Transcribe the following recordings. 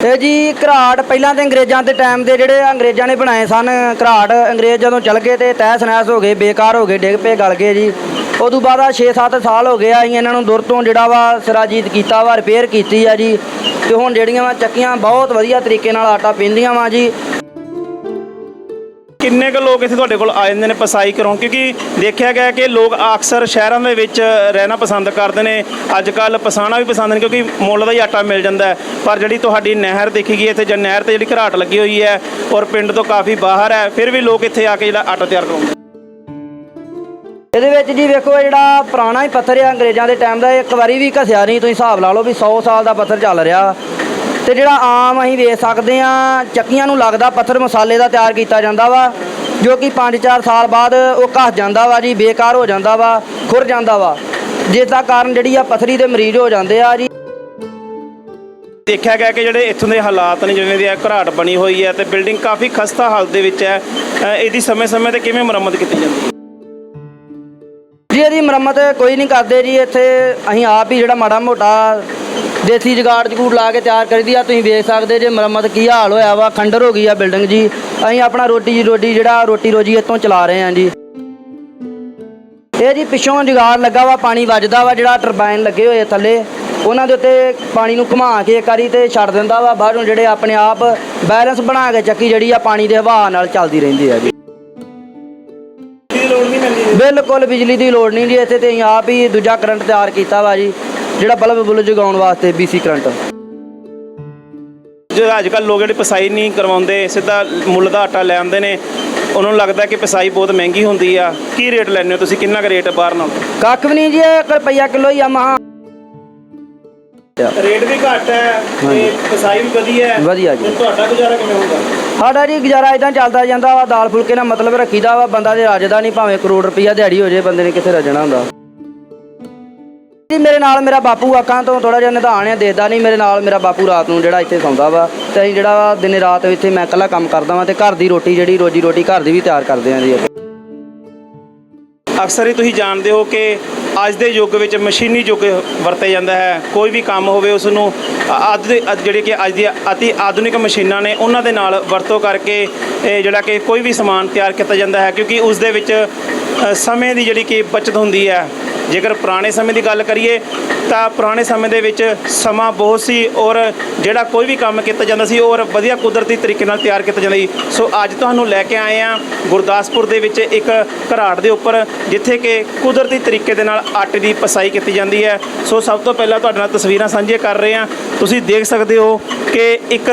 ਇਹ ਜੀ ਘਰਾਟ ਪਹਿਲਾਂ ਤੇ ਅੰਗਰੇਜ਼ਾਂ ਦੇ ਟਾਈਮ ਦੇ ਜਿਹੜੇ ਅੰਗਰੇਜ਼ਾਂ ਨੇ ਬਣਾਏ ਸਨ ਘਰਾਟ ਅੰਗਰੇਜ਼ ਜਦੋਂ ਚਲ ਗਏ ਤੇ ਤਹਿਸ ਨਹਿਸ ਹੋ ਗਏ, ਬੇਕਾਰ ਹੋ ਗਏ, ਡਿੱਗ ਪਏ, ਗਲ ਗਏ ਜੀ। ਉਦੋਂ ਬਾਅਦ ਆ 6-7 ਸਾਲ ਹੋ ਗਏ ਆ, ਅਸੀਂ ਇਹਨਾਂ ਨੂੰ ਦੁਰ ਤੋਂ ਜਿਹੜਾ ਵਾ ਸਰਾਜੀਤ ਕੀਤਾ ਵਾ ਰਿਪੇਅਰ ਕੀਤੀ ਆ ਜੀ। ਤੇ ਹੁਣ ਜਿਹੜੀਆਂ ਵਾ ਚੱਕੀਆਂ ਬਹੁਤ ਵਧੀਆ ਤਰੀਕੇ ਨਾਲ ਆਟਾ ਪੀਂਦੀਆਂ ਵਾ ਜੀ। ਕਿੰਨੇ ਕੁ ਲੋਕ ਇੱਥੇ ਤੁਹਾਡੇ ਕੋਲ ਆ ਜਾਂਦੇ ਨੇ ਪਸਾਈ ਕਰਾਉਣ ਕਿਉਂਕਿ ਦੇਖਿਆ ਗਿਆ ਕਿ ਲੋਕ ਅਕਸਰ ਸ਼ਹਿਰਾਂ ਦੇ ਵਿੱਚ ਰਹਿਣਾ ਪਸੰਦ ਕਰਦੇ ਨੇ। ਅੱਜ ਕੱਲ ਪਸਾਣਾ ਵੀ ਪਸੰਦ ਨੇ ਕਿਉਂਕਿ ਮੁੱਲ ਦਾ ਹੀ ਆਟਾ ਮਿਲ ਜਾਂਦਾ ਹੈ। ਪਰ ਜਿਹੜੀ ਤੁਹਾਡੀ ਨਹਿਰ ਦੇਖੀ ਗਈ ਇੱਥੇ ਜਾਂ ਨਹਿਰ ਤੇ ਜਿਹੜੀ ਘਰਾਟ ਲੱਗੀ ਹੋਈ ਹੈ ਔਰ ਪਿੰਡ ਤੋਂ ਕਾਫੀ ਬਾਹਰ ਹੈ, ਫਿਰ ਵੀ ਲੋਕ ਇੱਥੇ ਆ ਕੇ ਜਿਹੜਾ ਆਟਾ ਤਿਆਰ ਕਰਾਉਂਦੇ ਇਹਦੇ ਵਿੱਚ ਜੀ ਵੇਖੋ ਜਿਹੜਾ ਪੁਰਾਣਾ ਹੀ ਪੱਥਰ ਆ, ਅੰਗਰੇਜ਼ਾਂ ਦੇ ਟਾਈਮ ਦਾ ਇੱਕ ਵਾਰੀ ਵੀ ਘਸਿਆ ਨਹੀਂ, ਤੁਸੀਂ ਹਿਸਾਬ ਲਾ ਲਓ ਵੀ 100 ਸਾਲ ਦਾ ਪੱਥਰ ਚੱਲ ਰਿਹਾ। ਤੇ ਜਿਹੜਾ ਆਮ ਅਸੀਂ ਵੇਖ ਸਕਦੇ ਆ ਚੱਕੀਆਂ ਨੂੰ ਲੱਗਦਾ ਪੱਥਰ ਮਸਾਲੇ ਦਾ ਤਿਆਰ ਕੀਤਾ ਜਾਂਦਾ ਵਾ ਜੋ ਕਿ 5-4 ਸਾਲ ਬਾਅਦ ਉਹ ਘਸ ਜਾਂਦਾ ਵਾ ਜੀ ਬੇਕਾਰ ਹੋ ਜਾਂਦਾ ਵਾ ਖੁਰ ਜਾਂਦਾ ਵਾ। ਜਿਸ ਦਾ ਕਾਰਨ ਜਿਹੜੀ ਆ ਪਥਰੀ ਦੇ ਮਰੀਜ਼ ਹੋ ਜਾਂਦੇ ਆ ਜੀ। ਦੇਖਿਆ ਗਿਆ ਕਿ ਜਿਹੜੇ ਇੱਥੋਂ ਦੇ ਹਾਲਾਤ ਨੇ ਜਿਵੇਂ ਦੀ ਇਹ ਘਰਾਟ ਬਣੀ ਹੋਈ ਹੈ ਤੇ ਬਿਲਡਿੰਗ ਕਾਫੀ ਖਸਤਾ ਹਾਲਤ ਦੇ ਵਿੱਚ ਹੈ ਅ, ਇਹਦੀ ਸਮੇਂ-ਸਮੇਂ ਤੇ ਕਿਵੇਂ ਮੁਰੰਮਤ ਕੀਤੀ ਜਾਂਦੀ ਹੈ? ਜੀ ਇਹਦੀ ਮੁਰੰਮਤ ਕੋਈ ਨਹੀਂ ਕਰਦੇ ਜੀ ਇੱਥੇ ਅਸੀਂ ਆਪ ਹੀ ਜਿਹੜਾ ਮਾੜਾ ਮੋਟਾ ਦੇਸੀ ਜਗਾੜ ਜਗੂੜ ਲਾ ਕੇ ਤਿਆਰ ਕਰੀਦੀ ਆ, ਤੁਸੀਂ ਵੇਖ ਸਕਦੇ ਜੇ ਮੁਰੰਮਤ ਕੀ ਹਾਲ ਹੋਇਆ ਵਾ, ਖੰਡਰ ਹੋ ਗਈ ਆ ਬਿਲਡਿੰਗ ਜੀ। ਅਸੀਂ ਆਪਣਾ ਰੋਟੀ ਜੀ, ਰੋਟੀ ਜਿਹੜਾ ਰੋਟੀ ਰੋਜੀ ਇੱਥੋਂ ਚਲਾ ਰਹੇ ਹਾਂ ਜੀ। ਇਹ ਜੀ ਪਿੱਛੋਂ ਜਗਾੜ ਲੱਗਾ ਵਾ, ਪਾਣੀ ਵੱਜਦਾ ਵਾ, ਜਿਹੜਾ ਟਰਬਾਈਨ ਲੱਗੇ ਹੋਏ ਥੱਲੇ। ਉਹਨਾਂ ਦੇ ਉੱਤੇ ਪਾਣੀ ਨੂੰ ਘੁਮਾ ਕੇ ਕਰੀ ਤੇ ਛੱਡ ਦਿੰਦਾ ਵਾ, ਬਾਹਰੋਂ ਜਿਹੜੇ ਆਪਣੇ ਆਪ ਬੈਲੈਂਸ ਬਣਾ ਕੇ ਚੱਕੀ ਜਿਹੜੀ ਆ ਪਾਣੀ ਦੇ ਹਵਾ ਨਾਲ ਚੱਲਦੀ ਰਹਿੰਦੀ ਹੈ ਜੀ। ਬਿਲਕੁਲ ਬਿਜਲੀ ਦੀ ਲੋੜ ਨਹੀਂ ਜੀ, ਇੱਥੇ ਤੇ ਅਸੀਂ ਆਪ ਹੀ ਦੂਜਾ ਕਰੰਟ ਤਿਆਰ ਕੀਤਾ ਵਾ ਜੀ। ਜਿਹੜਾ ਬਲਬ ਬੁਲ ਜਗਾਉਣ ਵਾਸਤੇ BC ਕਰੰਟ ਜੋ ਅੱਜ ਕੱਲ ਲੋਕ ਜਿਹੜੇ ਪਸਾਈ ਨਹੀਂ ਕਰਵਾਉਂਦੇ ਸਿੱਧਾ ਮੁੱਲ ਦਾ ਆਟਾ ਲੈ ਆਉਂਦੇ ਨੇ ਉਹਨਾਂ ਨੂੰ ਲੱਗਦਾ ਕਿ ਪਸਾਈ ਬਹੁਤ ਮਹਿੰਗੀ ਹੁੰਦੀ ਆ। ਕੀ ਰੇਟ ਲੈਂਦੇ ਹੋ ਤੁਸੀਂ? ਕਿੰਨਾ ਕੁ ਰੇਟ ਬਾਹਰ ਨਾਲ? ਕੱਖ ਵੀ ਨਹੀਂ ਜੀ ਇੱਕ ਰੁਪਈਆ ਕਿਲੋ ਹੀ ਆ ਮਹਾ। ਰੇਟ ਵੀ ਘੱਟ ਹੈ ਤੇ ਪਸਾਈ ਵੀ ਵਧੀਆ ਹੈ। ਵਧੀਆ ਜੀ। ਤੁਹਾਡਾ ਗੁਜ਼ਾਰਾ ਕਿਵੇਂ ਹੋਊਗਾ ਸਾਡਾ ਜੀ ਗੁਜ਼ਾਰਾ ਇਦਾਂ ਚੱਲਦਾ ਜਾਂਦਾ ਵਾ ਦਾਲ ਫੁਲਕੇ ਨਾਲ ਮਤਲਬ ਰੱਖੀਦਾ ਵਾ ਬੰਦਾ ਦੇ ਰੱਜਦਾ ਨਹੀਂ ਭਾਵੇਂ ਕਰੋੜ ਰੁਪਈਆ ਦਿਹਾੜੀ ਹੋ ਜੇ ਬੰਦੇ ਨੇ ਕਿੱਥੇ ਰੱਜਣਾ ਹੁੰਦਾ। ਜੀ, ਮੇਰੇ ਨਾਲ ਮੇਰਾ ਬਾਪੂ ਆਕਾਂ ਤੋਂ ਥੋੜਾ ਜਿਹਾ ਨਿਧਾਨ ਆ ਦੇਦਾ ਨਹੀਂ, ਮੇਰੇ ਨਾਲ ਮੇਰਾ ਬਾਪੂ ਰਾਤ ਨੂੰ ਜਿਹੜਾ ਇੱਥੇ ਸੌਂਦਾ ਵਾ। ਤੇ ਅਸੀਂ ਜਿਹੜਾ ਵਾ ਦਿਨੇ ਰਾਤ ਇੱਥੇ ਮੈਂ ਇਕੱਲਾ ਕੰਮ ਕਰਦਾ ਵਾਂ ਤੇ ਘਰ ਦੀ ਰੋਟੀ ਜਿਹੜੀ ਰੋਜੀ ਰੋਟੀ ਘਰ ਦੀ ਵੀ ਤਿਆਰ ਕਰਦੇ ਆਂ ਜੀ ਅਕਸਰ ਹੀ ਤੁਸੀਂ ਜਾਣਦੇ ਹੋ ਕਿ ਅੱਜ ਦੇ ਯੁੱਗ ਵਿੱਚ ਮਸ਼ੀਨੀ ਯੁੱਗ ਵਰਤਿਆ ਜਾਂਦਾ ਹੈ। ਕੋਈ ਵੀ ਕੰਮ ਹੋਵੇ ਉਸ ਨੂੰ ਅੱਜ ਦੇ ਅੱਜ ਜਿਹੜੇ ਕਿ ਅੱਜ ਦੀ ਅਤੀ ਆਧੁਨਿਕ ਮਸ਼ੀਨਾਂ ਨੇ, ਉਹਨਾਂ ਦੇ ਨਾਲ ਵਰਤੋਂ ਕਰਕੇ ਇਹ ਜਿਹੜਾ ਕਿ ਕੋਈ ਵੀ ਸਮਾਨ ਤਿਆਰ ਕੀਤਾ ਜਾਂਦਾ ਹੈ, ਕਿਉਂਕਿ ਉਸ ਦੇ ਵਿੱਚ ਸਮੇਂ ਦੀ ਜਿਹੜੀ ਕਿ ਬਚਤ ਹੁੰਦੀ ਹੈ। ਜੇਕਰ ਪੁਰਾਣੇ ਸਮੇਂ ਦੀ ਗੱਲ ਕਰੀਏ, ਤਾਂ ਪੁਰਾਣੇ ਸਮੇਂ ਦੇ ਵਿੱਚ ਸਮਾਂ ਬਹੁਤ ਸੀ ਔਰ ਜਿਹੜਾ ਕੋਈ ਵੀ ਕੰਮ ਕੀਤਾ ਜਾਂਦਾ ਸੀ ਔਰ ਵਧੀਆ ਕੁਦਰਤੀ ਤਰੀਕੇ ਨਾਲ ਤਿਆਰ ਕੀਤਾ ਜਾਂਦਾ ਸੀ। ਸੋ ਅੱਜ ਤੁਹਾਨੂੰ ਲੈ ਕੇ ਆਏ ਆ ਗੁਰਦਾਸਪੁਰ ਦੇ ਵਿੱਚ ਇੱਕ ਘਰਾਟ ਦੇ ਉੱਪਰ, ਜਿੱਥੇ ਕਿ ਕੁਦਰਤੀ ਤਰੀਕੇ ਦੇ ਨਾਲ ਆਟੇ ਦੀ ਪਸਾਈ ਕੀਤੀ ਜਾਂਦੀ ਹੈ। ਸੋ ਸਭ ਤੋਂ ਪਹਿਲਾਂ ਤੁਹਾਡੇ ਨਾਲ ਤਸਵੀਰਾਂ ਸਾਂਝੀਆਂ ਕਰ ਰਹੇ ਹਾਂ। ਤੁਸੀਂ ਦੇਖ ਸਕਦੇ ਹੋ ਕਿ ਇੱਕ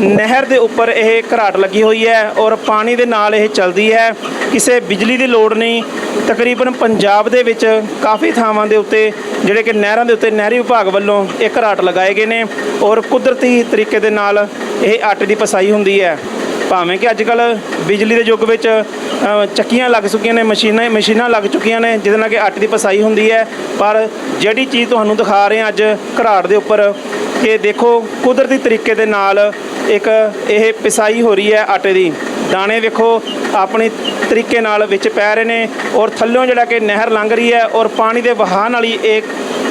ਨਹਿਰ ਦੇ ਉੱਪਰ ਇਹ ਘਰਾਟ ਲੱਗੀ ਹੋਈ ਹੈ ਔਰ ਪਾਣੀ ਦੇ ਨਾਲ ਇਹ ਚੱਲਦੀ ਹੈ। ਕਿਸੇ ਬਿਜਲੀ ਦੀ ਲੋੜ ਨਹੀਂ। ਤਕਰੀਬਨ ਪੰਜਾਬ ਦੇ ਵਿੱਚ ਕਾਫੀ ਥਾਵਾਂ ਦੇ ਉੱਤੇ, ਜਿਹੜੇ ਕਿ ਨਹਿਰਾਂ ਦੇ ਉੱਤੇ ਨਹਿਰੀ ਵਿਭਾਗ ਵੱਲੋਂ ਇਹ ਘਰਾਟ ਲਗਾਏ ਗਏ ਨੇ ਔਰ ਕੁਦਰਤੀ ਤਰੀਕੇ ਦੇ ਨਾਲ ਇਹ ਆਟੇ ਦੀ ਪਸਾਈ ਹੁੰਦੀ ਹੈ। ਭਾਵੇਂ ਕਿ ਅੱਜ ਕੱਲ ਬਿਜਲੀ ਦੇ ਯੁੱਗ ਵਿੱਚ ਚੱਕੀਆਂ ਲੱਗ ਚੁੱਕੀਆਂ ਨੇ, ਮਸ਼ੀਨਾਂ ਮਸ਼ੀਨਾਂ ਲੱਗ ਚੁੱਕੀਆਂ ਨੇ, ਜਿਹਦੇ ਨਾਲ ਕਿ ਆਟੇ ਦੀ ਪਸਾਈ ਹੁੰਦੀ ਹੈ। ਪਰ ਜਿਹੜੀ ਚੀਜ਼ ਤੁਹਾਨੂੰ ਦਿਖਾ ਰਹੇ ਹਾਂ ਅੱਜ ਘਰਾਟ ਦੇ ਉੱਪਰ ਕਿ ਦੇਖੋ ਕੁਦਰਤੀ ਤਰੀਕੇ ਦੇ ਨਾਲ ਇੱਕ ਇਹ ਪਿਸਾਈ ਹੋ ਰਹੀ ਹੈ ਆਟੇ ਦੀ। ਦਾਣੇ ਵੇਖੋ, ਆਪਣੀ ਤਰੀਕੇ ਨਾਲ ਵਿੱਚ ਪੈ ਰਹੇ ਨੇ ਔਰ ਥੱਲੋਂ ਜਿਹੜਾ ਕਿ ਨਹਿਰ ਲੰਘ ਰਹੀ ਹੈ ਔਰ ਪਾਣੀ ਦੇ ਵਹਾਅ ਨਾਲ ਹੀ ਇਹ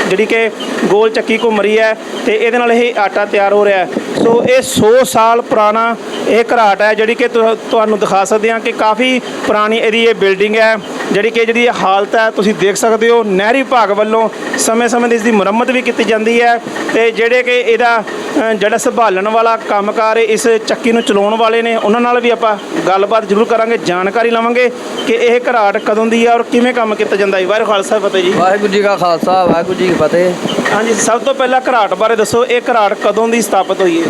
ਜਿਹੜੀ ਕਿ ਗੋਲ ਚੱਕੀ ਘੁੰਮ ਰਹੀ ਹੈ ਤੇ ਇਹਦੇ ਨਾਲ ਇਹ ਆਟਾ ਤਿਆਰ ਹੋ ਰਿਹਾ ਹੈ। ਸੋ ਇਹ 100 ਸਾਲ ਪੁਰਾਣਾ ਇਹ ਘਰਾਟ ਹੈ ਜਿਹੜੀ ਕਿ ਤੁਹਾ- ਤੁਹਾਨੂੰ ਦਿਖਾ ਸਕਦੇ ਹਾਂ ਕਿ ਕਾਫੀ ਪੁਰਾਣੀ ਇਹਦੀ ਇਹ ਬਿਲਡਿੰਗ ਹੈ ਜਿਹੜੀ ਕਿ ਜਿਹੜੀ ਇਹ ਹਾਲਤ ਹੈ। ਤੁਸੀਂ ਦੇਖ ਸਕਦੇ ਹੋ ਨਹਿਰੀ ਵਿਭਾਗ ਵੱਲੋਂ ਸਮੇਂ-ਸਮੇਂ ਦੀ ਇਸ ਦੀ ਮੁਰੰਮਤ ਵੀ ਕੀਤੀ ਜਾਂਦੀ ਹੈ ਤੇ ਜਿਹੜੇ ਕਿ ਇਹਦਾ ਜਿਹੜਾ ਸੰਭਾਲਣ ਵਾਲਾ ਕੰਮਕਾਰ ਇਸ ਚੱਕੀ ਨੂੰ ਚਲਾਉਣ ਵਾਲੇ ਨੇ ਉਹਨਾਂ ਨਾਲ ਵੀ ਆਪਾਂ ਗੱਲਬਾਤ ਜ਼ਰੂਰ ਕਰਾਂਗੇ ਜਾਣਕਾਰੀ ਲਵਾਂਗੇ ਕਿ ਇਹ ਘਰਾਟ ਕਦੋਂ ਦੀ ਹੈ ਔਰ ਕਿਵੇਂ ਕੰਮ ਕੀਤਾ ਜਾਂਦਾ ਹੈ। ਵਾਹਿਗੁਰੂ ਖਾਲਸਾ ਫਤਿਹ ਜੀ। ਵਾਹਿਗੁਰੂ ਜੀ ਕਾ ਖਾਲਸਾ ਵਾਹਿਗੁਰੂ ਜੀ ਕੀ ਫਤਿਹ। ਹਾਂਜੀ ਸਭ ਤੋਂ ਪਹਿਲਾਂ ਘਰਾਟ ਬਾਰੇ ਦੱਸੋ ਇਹ ਘਰਾਟ ਕਦੋਂ ਦੀ ਸਥਾਪਿਤ ਹੋਈ ਹੈ?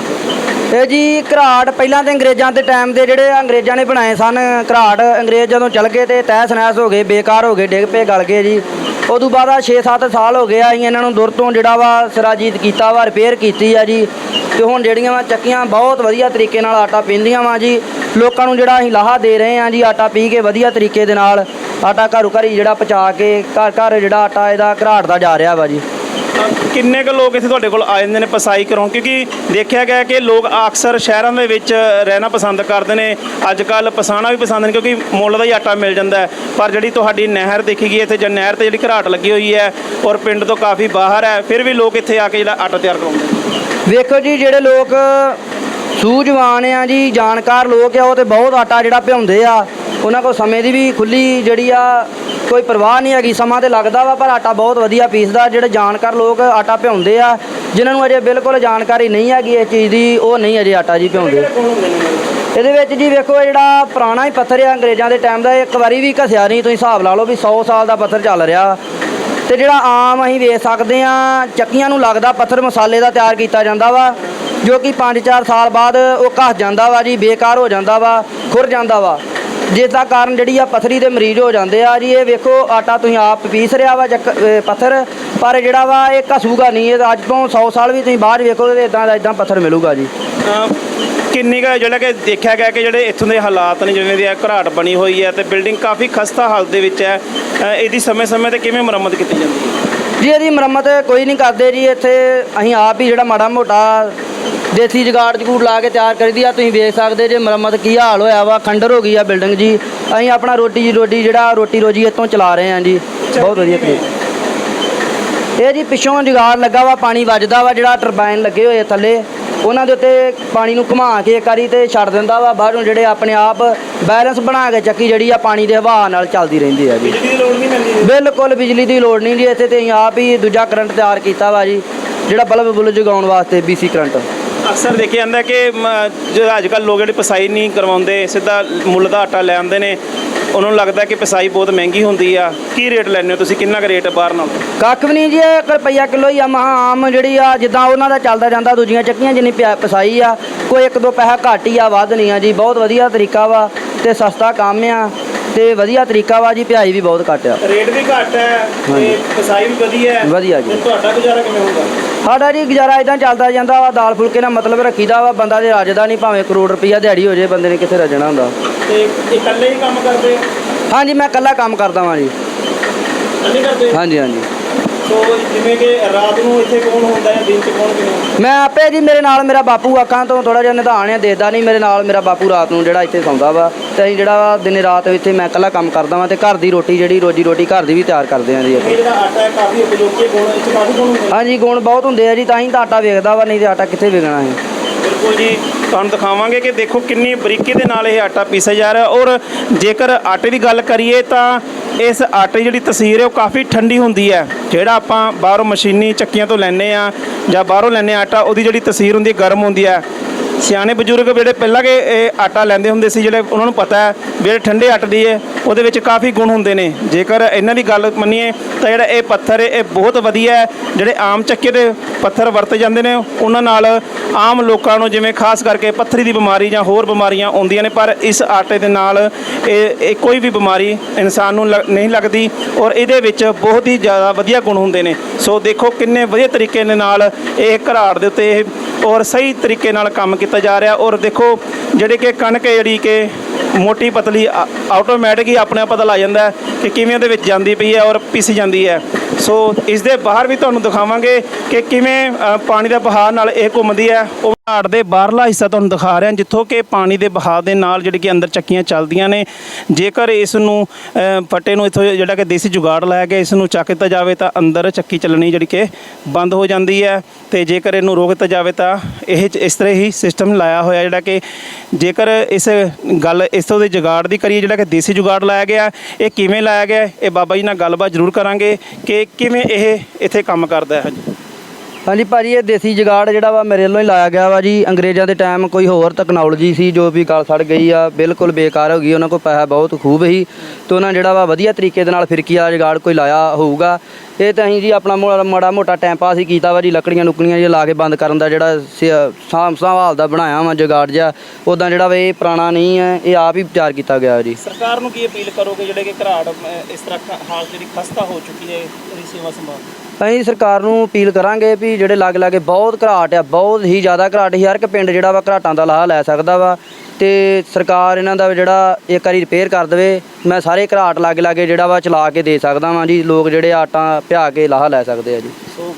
ਇਹ ਜੀ ਘਰਾਟ ਪਹਿਲਾਂ ਤੇ ਅੰਗਰੇਜ਼ਾਂ ਦੇ ਟਾਈਮ ਦੇ ਜਿਹੜੇ ਅੰਗਰੇਜ਼ਾਂ ਨੇ ਬਣਾਏ ਸਨ ਘਰਾਟ ਅੰਗਰੇਜ਼ ਜਦੋਂ ਚਲ ਗਏ ਤੇ ਤਹਿਸ ਨਹਿਸ ਹੋ ਗਏ, ਬੇਕਾਰ ਹੋ ਗਏ, ਡਿੱਗ ਪਏ, ਗਲ ਗਏ ਜੀ। ਉਦੋਂ ਬਾਅਦ ਆ 6-7 ਸਾਲ ਹੋ ਗਏ ਆ, ਅਸੀਂ ਇਹਨਾਂ ਨੂੰ ਦੁਰ ਤੋਂ ਜਿਹੜਾ ਵਾ ਸਰਾਜੀਤ ਕੀਤਾ ਵਾ ਰਿਪੇਅਰ ਕੀਤੀ ਆ ਜੀ। ਤੇ ਹੁਣ ਜਿਹੜੀਆਂ ਵਾ ਚੱਕੀਆਂ ਬਹੁਤ ਵਧੀਆ ਤਰੀਕੇ ਨਾਲ ਆਟਾ ਪੀਂਦੀਆਂ ਵਾ ਜੀ। ਲੋਕਾਂ ਨੂੰ ਜਿਹੜਾ ਅਸੀਂ ਲਾਹਾ ਦੇ ਰਹੇ ਆ ਜੀ ਆਟਾ ਪੀ ਕੇ ਵਧੀਆ ਤਰੀਕੇ ਦੇ ਨਾਲ, ਆਟਾ ਘਰੋਂ ਘਰੀ ਜਿਹੜਾ ਪਚਾ ਕੇ ਘਰ ਘਰ ਜਿਹੜਾ ਆਟਾ ਇਹਦਾ ਘਰਾਟ ਦਾ ਜਾ ਰਿਹਾ ਵਾ ਜੀ। ਕਿੰਨੇ ਕੁ ਲੋਕ ਇੱਥੇ ਤੁਹਾਡੇ ਕੋਲ ਆ ਜਾਂਦੇ ਨੇ ਪਸਾਈ ਕਰਾਉਣ ਕਿਉਂਕਿ ਦੇਖਿਆ ਗਿਆ ਕਿ ਲੋਕ ਅਕਸਰ ਸ਼ਹਿਰਾਂ ਦੇ ਵਿੱਚ ਰਹਿਣਾ ਪਸੰਦ ਕਰਦੇ ਨੇ। ਅੱਜ ਕੱਲ ਪਸਾਣਾ ਵੀ ਪਸੰਦ ਨੇ ਕਿਉਂਕਿ ਮੁੱਲ ਦਾ ਹੀ ਆਟਾ ਮਿਲ ਜਾਂਦਾ ਹੈ। ਪਰ ਜਿਹੜੀ ਤੁਹਾਡੀ ਨਹਿਰ ਦੇਖੀ ਗਈ ਇੱਥੇ ਜਾਂ ਨਹਿਰ ਤੇ ਜਿਹੜੀ ਘਰਾਟ ਲੱਗੀ ਹੋਈ ਹੈ ਔਰ ਪਿੰਡ ਤੋਂ ਕਾਫੀ ਬਾਹਰ ਹੈ, ਫਿਰ ਵੀ ਲੋਕ ਇੱਥੇ ਆ ਕੇ ਜਿਹੜਾ ਆਟਾ ਤਿਆਰ ਕਰਾਉਂਦੇ ਵੇਖੋ ਜੀ, ਜਿਹੜੇ ਲੋਕ ਸੂਝਵਾਨ ਆ ਜੀ, ਜਾਣਕਾਰ ਲੋਕ ਆ, ਉਹ ਤੇ ਬਹੁਤ ਆਟਾ ਜਿਹੜਾ ਭਿਉਂਦੇ ਆ। ਉਹਨਾਂ ਕੋਲ ਸਮੇਂ ਦੀ ਵੀ ਖੁੱਲੀ ਜਿਹੜੀ ਆ, ਕੋਈ ਪਰਵਾਹ ਨਹੀਂ ਹੈਗੀ, ਸਮਾਂ ਤੇ ਲੱਗਦਾ ਵਾ, ਪਰ ਆਟਾ ਬਹੁਤ ਵਧੀਆ ਪੀਸਦਾ, ਜਿਹੜੇ ਜਾਣਕਾਰ ਲੋਕ ਆਟਾ ਭਿਉਂਦੇ ਆ, ਜਿਨ੍ਹਾਂ ਨੂੰ ਅਜੇ ਬਿਲਕੁਲ ਜਾਣਕਾਰੀ ਨਹੀਂ ਹੈਗੀ ਇਸ ਚੀਜ਼ ਦੀ, ਉਹ ਨਹੀਂ ਅਜੇ ਆਟਾ ਜੀ ਭਿਉਂਦੇ। ਇਹਦੇ ਵਿੱਚ ਜੀ ਵੇਖੋ ਜਿਹੜਾ ਪੁਰਾਣਾ ਹੀ ਪੱਥਰ ਆ, ਅੰਗਰੇਜ਼ਾਂ ਦੇ ਟਾਈਮ ਦਾ ਇੱਕ ਵਾਰੀ ਵੀ ਘਸਿਆ ਨਹੀਂ, ਤੁਸੀਂ ਹਿਸਾਬ ਲਾ ਲਓ ਵੀ 100 ਸਾਲ ਦਾ ਪੱਥਰ ਚੱਲ ਰਿਹਾ। ਤੇ ਜਿਹੜਾ ਆਮ ਅਸੀਂ ਵੇਖ ਸਕਦੇ ਆ, ਚੱਕੀਆਂ ਨੂੰ ਲੱਗਦਾ ਪੱਥਰ ਮਸਾਲੇ ਦਾ ਤਿਆਰ ਕੀਤਾ ਜਾਂਦਾ ਵਾ, ਜੋ ਕਿ 5-4 ਸਾਲ ਬਾਅਦ ਉਹ ਘਸ ਜਾਂਦਾ ਵਾ ਜੀ, ਬੇਕਾਰ ਹੋ ਜਾਂਦਾ ਵਾ, ਖੁਰ ਜਾਂਦਾ ਵਾ। ਜਿਸ ਦਾ ਕਾਰਨ ਜਿਹੜੀ ਆ ਪਥਰੀ ਦੇ ਮਰੀਜ਼ ਹੋ ਜਾਂਦੇ ਆ ਜੀ ਇਹ ਵੇਖੋ ਆਟਾ ਤੁਸੀਂ ਆਪ ਪੀਸ ਰਿਹਾ ਵਾ ਪੱਥਰ ਪਰ ਜਿਹੜਾ ਵਾ ਇਹ ਘਸੂਗਾ ਨਹੀਂ ਇਹ ਅੱਜ ਤੋਂ 100 ਸਾਲ ਵੀ ਤੁਸੀਂ ਬਾਅਦ ਵੇਖੋ ਤੇ ਇਦਾਂ ਦਾ ਇਦਾਂ ਪੱਥਰ ਮਿਲੂਗਾ ਜੀ। ਕਿੰਨੀ ਕੁ ਜਿਹੜਾ ਕਿ ਦੇਖਿਆ ਗਿਆ ਕਿ ਜਿਹੜੇ ਇੱਥੋਂ ਦੇ ਹਾਲਾਤ ਨੇ ਜਿਵੇਂ ਦੀ ਇਹ ਘਰਾਟ ਬਣੀ ਹੋਈ ਹੈ ਤੇ ਬਿਲਡਿੰਗ ਕਾਫੀ ਖਸਤਾ ਹਾਲਤ ਦੇ ਵਿੱਚ ਹੈ। ਇਹਦੀ ਸਮੇਂ-ਸਮੇਂ ਤੇ ਕਿਵੇਂ ਮੁਰੰਮਤ ਕੀਤੀ ਜਾਂਦੀ ਹੈ? ਜੀ ਇਹਦੀ ਮੁਰੰਮਤ ਕੋਈ ਨਹੀਂ ਕਰਦੇ ਜੀ ਇੱਥੇ ਅਸੀਂ ਆਪ ਹੀ ਜਿਹੜਾ ਮਾੜਾ ਮੋਟਾ ਦੇਸੀ ਜਗਾੜ ਜਗੂੜ ਲਾ ਕੇ ਤਿਆਰ ਕਰੀਦੀ ਆ ਤੁਸੀਂ ਵੇਖ ਸਕਦੇ ਜੇ ਮੁਰੰਮਤ ਕੀ ਹਾਲ ਹੋਇਆ ਵਾ ਖੰਡਰ ਹੋ ਗਈ ਆ ਬਿਲਡਿੰਗ ਜੀ। ਅਸੀਂ ਆਪਣਾ ਰੋਟੀ ਜੀ ਰੋਟੀ ਜਿਹੜਾ ਰੋਟੀ ਰੋਜੀ ਇੱਥੋਂ ਚਲਾ ਰਹੇ ਹਾਂ ਜੀ। ਬਹੁਤ ਵਧੀਆ ਤਰੀਕੇ। ਇਹ ਜੀ ਪਿੱਛੋਂ ਜੁਗਾੜ ਲੱਗਾ ਵਾ ਪਾਣੀ ਵੱਜਦਾ ਵਾ ਜਿਹੜਾ ਟਰਬਾਈਨ ਲੱਗੇ ਹੋਏ ਆ ਥੱਲੇ। ਉਹਨਾਂ ਦੇ ਉੱਤੇ ਪਾਣੀ ਨੂੰ ਘੁਮਾ ਕੇ ਇੱਕ ਵਾਰੀ ਤੇ ਛੱਡ ਦਿੰਦਾ ਵਾ। ਬਾਹਰੋਂ ਜਿਹੜੇ ਆਪਣੇ ਆਪ ਬੈਲੈਂਸ ਬਣਾ ਕੇ ਚੱਕੀ ਜਿਹੜੀ ਆ ਪਾਣੀ ਦੇ ਹਵਾ ਨਾਲ ਚੱਲਦੀ ਰਹਿੰਦੀ ਹੈ ਜੀ। ਬਿਜਲੀ ਦੀ ਲੋੜ ਨਹੀਂ ਪੈਂਦੀ ਬਿਲਕੁਲ ਬਿਜਲੀ ਦੀ ਲੋੜ ਨਹੀਂ ਜੀ। ਇੱਥੇ ਤੇ ਆਪ ਹੀ ਦੂਜਾ ਕਰੰਟ ਤਿਆਰ ਕੀਤਾ ਵਾ ਜੀ। ਜਿਹੜਾ ਬਲਬ ਬੁਲ ਜਗਾਉਣ ਵਾਸਤੇ BC ਕਰੰਟ ਅਕਸਰ ਦੇਖਿਆ ਜਾਂਦਾ ਕਿ ਜੋ ਅੱਜ ਕੱਲ ਲੋਕ ਜਿਹੜੇ ਪਸਾਈ ਨਹੀਂ ਕਰਵਾਉਂਦੇ ਸਿੱਧਾ ਮੁੱਲ ਦਾ ਆਟਾ ਲੈ ਆਉਂਦੇ ਨੇ ਉਹਨਾਂ ਨੂੰ ਲੱਗਦਾ ਕਿ ਪਸਾਈ ਬਹੁਤ ਮਹਿੰਗੀ ਹੁੰਦੀ ਆ। ਕੀ ਰੇਟ ਲੈਂਦੇ ਹੋ ਤੁਸੀਂ? ਕਿੰਨਾ ਕੁ ਰੇਟ ਬਾਹਰ ਨਾਲ? ਕੱਖ ਵੀ ਨਹੀਂ ਜੀ ਇਹ ਰੁਪਈਆ ਕਿਲੋ ਹੀ ਆ ਮਹਾ ਆਮ ਜਿਹੜੀ ਆ ਜਿੱਦਾਂ ਉਹਨਾਂ ਦਾ ਚੱਲਦਾ ਜਾਂਦਾ ਦੂਜੀਆਂ ਚੱਕੀਆਂ ਜਿੰਨੀ ਪਸਾਈ ਆ ਕੋਈ ਇੱਕ ਦੋ ਪੈਸਾ ਘੱਟ ਹੀ ਆ ਵੱਧ ਨਹੀਂ ਆ ਜੀ ਬਹੁਤ ਵਧੀਆ ਤਰੀਕਾ ਵਾ ਤੇ ਸਸਤਾ ਕੰਮ ਆ। ਤੇ ਵਧੀਆ ਤਰੀਕਾ ਵਾ ਜੀ ਪਿਆਈ ਵੀ ਬਹੁਤ ਘੱਟ ਆ। ਰੇਟ ਵੀ ਘੱਟ ਹੈ। ਤੇ ਪਸਾਈ ਵੀ ਵਧੀਆ ਹੈ। ਵਧੀਆ ਜੀ। ਤੁਹਾਡਾ ਗੁਜ਼ਾਰਾ ਕਿਵੇਂ ਹੁੰਦਾ? ਸਾਡਾ ਜੀ ਗੁਜ਼ਾਰਾ ਇਦਾਂ ਚੱਲਦਾ ਜਾਂਦਾ ਵਾ ਦਾਲ ਫੁਲਕੇ ਨਾਲ ਮਤਲਬ ਰੱਖੀਦਾ ਵਾ ਬੰਦਾ ਦੇ ਰੱਜਦਾ ਨਹੀਂ ਭਾਵੇਂ ਕਰੋੜ ਰੁਪਈਆ ਦਿਹਾੜੀ ਹੋ ਜੇ ਬੰਦੇ ਨੇ ਕਿੱਥੇ ਰੱਜਣਾ ਹੁੰਦਾ। ਤੇ ਇਕੱਲੇ ਹੀ ਕੰਮ ਕਰਦੇ? ਹੋ ਹਾਂਜੀ ਮੈਂ ਇਕੱਲਾ ਕੰਮ ਕਰਦਾ ਵਾਂ ਜੀ। ਇਕੱਲੇ ਕਰਦੇ? ਹੋ? ਹਾਂਜੀ ਹਾਂਜੀ। ਸੋ ਜਿਵੇਂ ਕਿ ਰਾਤ ਨੂੰ ਇੱਥੇ ਕੌਣ ਹੁੰਦਾ ਹੈ ਦਿਨ ਚ ਕੌਣ ਕਿਵੇਂ ਮੈਂ ਆਪੇ ਜੀ ਮੇਰੇ ਨਾਲ ਮੇਰਾ ਬਾਪੂ ਅੱਖਾਂ ਤੋਂ ਥੋੜਾ ਜਿਹਾ ਨਿਧਾਨ ਆ ਦੇਖਦਾ ਨਹੀਂ ਮੇਰੇ ਨਾਲ ਮੇਰਾ ਬਾਪੂ ਰਾਤ ਨੂੰ ਜਿਹੜਾ ਇੱਥੇ ਸੌਂਦਾ ਵਾ ਤੇ ਅਸੀਂ ਜਿਹੜਾ ਵਾ ਦਿਨੇ ਰਾਤ ਇੱਥੇ ਮੈਂ ਇਕੱਲਾ ਕੰਮ ਕਰਦਾ ਵਾਂ ਤੇ ਘਰ ਦੀ ਰੋਟੀ ਜਿਹੜੀ ਰੋਜੀ ਰੋਟੀ ਘਰ ਦੀ ਵੀ ਤਿਆਰ ਕਰਦੇ ਆਂ ਜੀ ਇਹ ਇੱਥੇ। ਜਿਹੜਾ ਆਟਾ ਹੈ ਕਾਫੀ ਉਪਯੋਗੀ ਗੁਣ ਚ ਕਾਫੀ ਗੁਣ ਹੁੰਦੇ। ਹਾਂਜੀ ਗੁਣ ਬਹੁਤ ਹੁੰਦੇ ਆ ਜੀ ਤਾਂ ਹੀ ਤਾਂ ਆਟਾ ਵੇਖਦਾ ਵਾ ਨਹੀਂ ਤੇ ਆਟਾ ਕਿੱਥੇ ਵੇਖਣਾ ਹੈ ਬਿਲਕੁਲ ਜੀ ਤੁਹਾਨੂੰ ਦਿਖਾਵਾਂਗੇ ਕਿ ਦੇਖੋ ਕਿੰਨੀ ਬਰੀਕੀ ਦੇ ਨਾਲ ਇਹ ਆਟਾ ਪੀਸਿਆ ਜਾ ਰਿਹਾ ਔਰ ਜੇਕਰ ਆਟੇ ਦੀ ਗੱਲ ਕਰੀਏ ਤਾਂ ਇਸ ਆਟੇ ਜਿਹੜੀ ਤਸੀਰ ਹੈ ਉਹ ਕਾਫੀ ਠੰਡੀ ਹੁੰਦੀ ਹੈ ਜਿਹੜਾ ਆਪਾਂ ਬਾਹਰੋਂ ਮਸ਼ੀਨੀ ਚੱਕੀਆਂ ਤੋਂ ਲੈਨੇ ਆ ਜਾਂ ਬਾਹਰੋਂ ਲੈਨੇ ਆ ਆਟਾ, ਉਹਦੀ ਜਿਹੜੀ ਤਸੀਰ ਹੁੰਦੀ ਗਰਮ ਹੁੰਦੀ ਹੈ ਸਿਆਣੇ ਬਜ਼ੁਰਗ ਜਿਹੜੇ ਪਹਿਲਾਂ ਕਿ ਇਹ ਆਟਾ ਲੈਂਦੇ ਹੁੰਦੇ ਸੀ, ਜਿਹੜੇ ਉਹਨਾਂ ਨੂੰ ਪਤਾ ਹੈ ਜਿਹੜੇ ਠੰਡੇ ਆਟੇ ਦੀ ਹੈ ਉਹਦੇ ਵਿੱਚ ਕਾਫੀ ਗੁਣ ਹੁੰਦੇ ਨੇ। ਜੇਕਰ ਇਹਨਾਂ ਦੀ ਗੱਲ ਮੰਨੀਏ, ਤਾਂ ਜਿਹੜਾ ਇਹ ਪੱਥਰ ਹੈ, ਇਹ ਬਹੁਤ ਵਧੀਆ ਹੈ। ਜਿਹੜੇ ਆਮ ਚੱਕੇ ਦੇ ਪੱਥਰ ਵਰਤੇ ਜਾਂਦੇ ਨੇ, ਉਹਨਾਂ ਨਾਲ ਆਮ ਲੋਕਾਂ ਨੂੰ ਜਿਵੇਂ ਖਾਸ ਕਰਕੇ ਪੱਥਰੀ ਦੀ ਬਿਮਾਰੀ ਜਾਂ ਹੋਰ ਬਿਮਾਰੀਆਂ ਆਉਂਦੀਆਂ ਨੇ, ਪਰ ਇਸ ਆਟੇ ਦੇ ਨਾਲ ਇਹ ਇਹ ਕੋਈ ਵੀ ਬਿਮਾਰੀ ਇਨਸਾਨ ਨੂੰ ਲੱਗ- ਨਹੀਂ ਲੱਗਦੀ ਔਰ ਇਹਦੇ ਵਿੱਚ ਬਹੁਤ ਹੀ ਜ਼ਿਆਦਾ ਵਧੀਆ ਗੁਣ ਹੁੰਦੇ ਨੇ। ਸੋ ਦੇਖੋ ਕਿੰਨੇ ਵਧੀਆ ਤਰੀਕੇ ਦੇ ਨਾਲ ਇਹ ਘਰਾੜ ਦੇ ਉੱਤੇ ਔਰ ਸਹੀ ਤਰੀਕੇ ਨਾਲ ਕੰਮ ਕੀਤਾ ਜਾ ਰਿਹਾ ਔਰ ਦੇਖੋ ਜਿਹੜੇ ਕਿ ਕਣਕ ਹੈ ਜਿਹੜੀ ਕਿ ਮੋਟੀ ਪਤਲੀ ਆਟੋਮੈਟਿਕ ਹੀ ਆਪਣੇ ਆਪ ਪਤਾ ਲੱਗ ਜਾਂਦਾ ਕਿ ਕਿਵੇਂ ਉਹਦੇ ਵਿੱਚ ਜਾਂਦੀ ਪਈ ਹੈ ਔਰ ਪਿਸ ਜਾਂਦੀ ਹੈ। ਸੋ ਇਸ ਦੇ ਬਾਹਰ ਵੀ ਤੁਹਾਨੂੰ ਦਿਖਾਵਾਂਗੇ ਕਿ ਕਿਵੇਂ ਪਾਣੀ ਦਾ ਬਹਾਅ ਨਾਲ ਇਹ ਘੁੰਮਦੀ ਹੈ। ਉਹ ਘਾਟ ਦੇ ਬਾਹਰਲਾ ਹਿੱਸਾ ਤੁਹਾਨੂੰ ਦਿਖਾ ਰਿਹਾ, ਜਿੱਥੋਂ ਕਿ ਪਾਣੀ ਦੇ ਬਹਾਅ ਦੇ ਨਾਲ ਜਿਹੜੀ ਕਿ ਅੰਦਰ ਚੱਕੀਆਂ ਚੱਲਦੀਆਂ ਨੇ। ਜੇਕਰ ਇਸ ਨੂੰ ਫੱਟੇ ਨੂੰ ਇੱਥੋਂ ਜਿਹੜਾ ਕਿ ਦੇਸੀ ਜੁਗਾੜ ਲਾਇਆ ਗਿਆ ਇਸ ਨੂੰ ਚੱਕ ਦਿੱਤਾ ਜਾਵੇ ਤਾਂ ਅੰਦਰ ਚੱਕੀ ਚੱਲਣੀ ਜਿਹੜੀ ਕਿ ਬੰਦ ਹੋ ਜਾਂਦੀ ਹੈ। ਤੇ ਜੇਕਰ ਇਹਨੂੰ ਰੋਕ ਦਿੱਤਾ ਜਾਵੇ ਤਾਂ ਇਹ ਇਸ ਤਰ੍ਹਾਂ ਹੀ ਸਿਸਟਮ ਲਾਇਆ ਹੋਇਆ ਜਿਹੜਾ ਕਿ ਜੇਕਰ ਇਸ ਗੱਲ, ਇਸ ਤੋਂ ਦੇ ਜੁਗਾੜ ਦੀ ਕਰੀਏ ਜਿਹੜਾ ਕਿ ਦੇਸੀ ਜੁਗਾੜ ਲਾਇਆ ਗਿਆ, ਇਹ ਕਿਵੇਂ ਲਾਇਆ ਗਿਆ, ਇਹ ਬਾਬਾ ਜੀ ਨਾਲ ਗੱਲਬਾਤ ਜ਼ਰੂਰ ਕਰਾਂਗੇ ਕਿ ਕਿਵੇਂ ਇਹ ਇੱਥੇ ਕੰਮ ਕਰਦਾ ਹੈ। ਹਾਂਜੀ। ਹਾਂਜੀ ਭਾਜੀ, ਇਹ ਦੇਸੀ ਜਗਾੜ ਜਿਹੜਾ ਵਾ ਮੇਰੇ ਵੱਲੋਂ ਹੀ ਲਾਇਆ ਗਿਆ ਵਾ ਜੀ। ਅੰਗਰੇਜ਼ਾਂ ਦੇ ਟਾਈਮ ਕੋਈ ਹੋਰ ਟੈਕਨੋਲੋਜੀ ਸੀ ਜੋ ਵੀ ਗਲ ਸੜ ਗਈ ਆ, ਬਿਲਕੁਲ ਬੇਕਾਰ ਹੋ ਗਈ, ਉਹਨਾਂ ਕੋਲ ਪੈਸਾ ਬਹੁਤ ਖੂਬ ਸੀ। ਤੇ ਉਹਨਾਂ ਜਿਹੜਾ ਵਾ ਵਧੀਆ ਤਰੀਕੇ ਦੇ ਨਾਲ ਫਿਰਕੀ ਵਾਲਾ ਜਗਾੜ ਕੋਈ ਲਾਇਆ ਹੋਊਗਾ। ਇਹ ਤਾਂ ਅਸੀਂ ਜੀ ਆਪਣਾ ਮੋ- ਮਾੜਾ ਮੋਟਾ ਟਾਈਮ ਪਾਸ ਹੀ ਕੀਤਾ ਵਾ ਜੀ, ਲੱਕੜੀਆਂ ਲੁਕੜੀਆਂ ਜੇ ਲਾ ਕੇ ਬੰਦ ਕਰਨ ਦਾ ਜਿਹੜਾ ਸ- ਸਾਂਭ ਸੰਭਾਲ ਦਾ ਬਣਾਇਆ ਵਾ ਜਗਾੜ ਜਿਹਾ ਉਦਾਂ ਜਿਹੜਾ ਵਾ ਇਹ ਪੁਰਾਣਾ ਨਹੀਂ ਹੈ, ਇਹ ਆਪ ਹੀ ਤਿਆਰ ਕੀਤਾ ਗਿਆ ਜੀ। ਸਰਕਾਰ ਨੂੰ ਕੀ ਅਪੀਲ ਕਰੋਗੇ ਜਿਹੜੇ ਕਿ ਘਰਾੜ ਇਸ ਤਰ੍ਹਾਂ ਹਾਲਤ ਜਿਹੜੀ ਖਸਤਾ ਹੋ ਚੁੱਕੀ ਹੈ ਸੇਵਾ ਸੰਭਾਲ ਅਸੀਂ ਸਰਕਾਰ ਨੂੰ ਅਪੀਲ ਕਰਾਂਗੇ ਵੀ ਜਿਹੜੇ ਲਾਗੇ ਲਾਗੇ ਬਹੁਤ ਘਰਾਟ ਆ, ਬਹੁਤ ਹੀ ਜ਼ਿਆਦਾ ਘਰਾਟ ਸੀ, ਹਰ ਇੱਕ ਪਿੰਡ ਜਿਹੜਾ ਵਾ ਘਰਾਟਾਂ ਦਾ ਲਾਹਾ ਲੈ ਸਕਦਾ ਵਾ ਤੇ ਸਰਕਾਰ ਇਹਨਾਂ ਦਾ ਜਿਹੜਾ ਇੱਕ ਵਾਰੀ ਰਿਪੇਅਰ ਕਰ ਦੇਵੇ, ਮੈਂ ਸਾਰੇ ਘਰਾਟ ਲਾਗੇ ਲਾਗੇ ਜਿਹੜਾ ਵਾ ਚਲਾ ਕੇ ਦੇ ਸਕਦਾ ਵਾਂ ਜੀ, ਲੋਕ ਜਿਹੜੇ ਆਟਾ ਭਿਆ ਕੇ ਲਾਹਾ ਲੈ ਸਕਦੇ ਆ ਜੀ।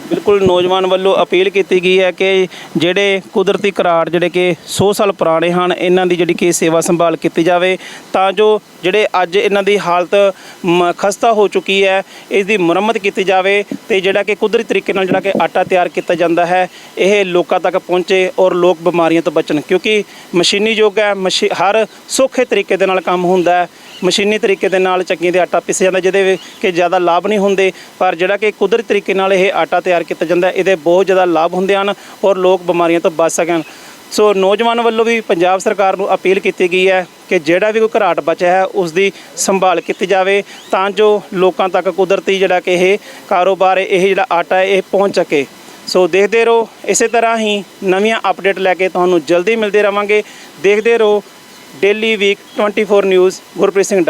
ਬਿਲਕੁਲ ਨੌਜਵਾਨ ਵੱਲੋਂ ਅਪੀਲ ਕੀਤੀ ਗਈ ਹੈ ਕਿ ਜਿਹੜੇ ਕੁਦਰਤੀ ਘਰਾਟ ਜਿਹੜੇ ਕਿ 100 ਸਾਲ ਪੁਰਾਣੇ ਹਨ, ਇਹਨਾਂ ਦੀ ਜਿਹੜੀ ਕਿ ਸੇਵਾ ਸੰਭਾਲ ਕੀਤੀ ਜਾਵੇ ਤਾਂ ਜੋ ਜਿਹੜੇ ਅੱਜ ਇਹਨਾਂ ਦੀ ਹਾਲਤ ਮ- ਖਸਤਾ ਹੋ ਚੁੱਕੀ ਹੈ, ਇਸ ਦੀ ਮੁਰੰਮਤ ਕੀਤੀ ਜਾਵੇ ਤੇ ਜਿਹੜਾ ਕਿ ਕੁਦਰਤੀ ਤਰੀਕੇ ਨਾਲ ਜਿਹੜਾ ਕਿ ਆਟਾ ਤਿਆਰ ਕੀਤਾ ਜਾਂਦਾ ਹੈ, ਇਹ ਲੋਕਾਂ ਤੱਕ ਪਹੁੰਚੇ ਔਰ ਲੋਕ ਬਿਮਾਰੀਆਂ ਤੋਂ ਬਚਣ। ਕਿਉਂਕਿ ਮਸ਼ੀਨੀ ਯੁੱਗ ਹੈ, ਮਸ਼ੀ, ਹਰ ਸੌਖੇ ਤਰੀਕੇ ਦੇ ਨਾਲ ਕੰਮ ਹੁੰਦਾ ਹੈ, ਮਸ਼ੀਨੀ ਤਰੀਕੇ ਦੇ ਨਾਲ ਚੱਕੀਆਂ ਦੇ ਆਟਾ ਪਿਸਿਆ ਜਾਂਦਾ, ਜਿਹਦੇ ਕਿ ਜ਼ਿਆਦਾ ਲਾਭ ਨਹੀਂ ਹੁੰਦੇ, ਪਰ ਜਿਹੜਾ ਕਿ ਕੁਦਰਤੀ ਤਰੀਕੇ ਨਾਲ ਇਹ ਆਟਾ ਤਿਆਰ ਕੀਤਾ ਜਾਂਦਾ ਇਹਦੇ ਬਹੁਤ ਜ਼ਿਆਦਾ ਲਾਭ ਹੁੰਦੇ ਹਨ ਔਰ ਲੋਕ ਬਿਮਾਰੀਆਂ ਤੋਂ ਬਚ ਸਕਣ। ਸੋ ਨੌਜਵਾਨ ਵੱਲੋਂ ਵੀ ਪੰਜਾਬ ਸਰਕਾਰ ਨੂੰ ਅਪੀਲ ਕੀਤੀ ਗਈ ਹੈ ਕਿ ਜਿਹੜਾ ਵੀ ਕੋਈ ਘਰਾਟ ਬਚਿਆ ਹੈ ਉਸ ਦੀ ਸੰਭਾਲ ਕੀਤੀ ਜਾਵੇ ਤਾਂ ਜੋ ਲੋਕਾਂ ਤੱਕ ਕੁਦਰਤੀ ਜਿਹੜਾ ਕਿ ਇਹ ਕਾਰੋਬਾਰ ਹੈ, ਇਹ ਜਿਹੜਾ ਆਟਾ ਹੈ ਇਹ ਪਹੁੰਚ ਸਕੇ। ਸੋ ਦੇਖਦੇ ਰਹੋ ਇਸੇ ਤਰ੍ਹਾਂ ਹੀ ਨਵੀਆਂ ਅਪਡੇਟ ਲੈ ਕੇ ਤੁਹਾਨੂੰ ਜਲਦੀ ਮਿਲਦੇ ਰਵਾਂਗੇ। ਦੇਖਦੇ ਰਹੋ daily week 24 news Gurpreet Singh ਡਾ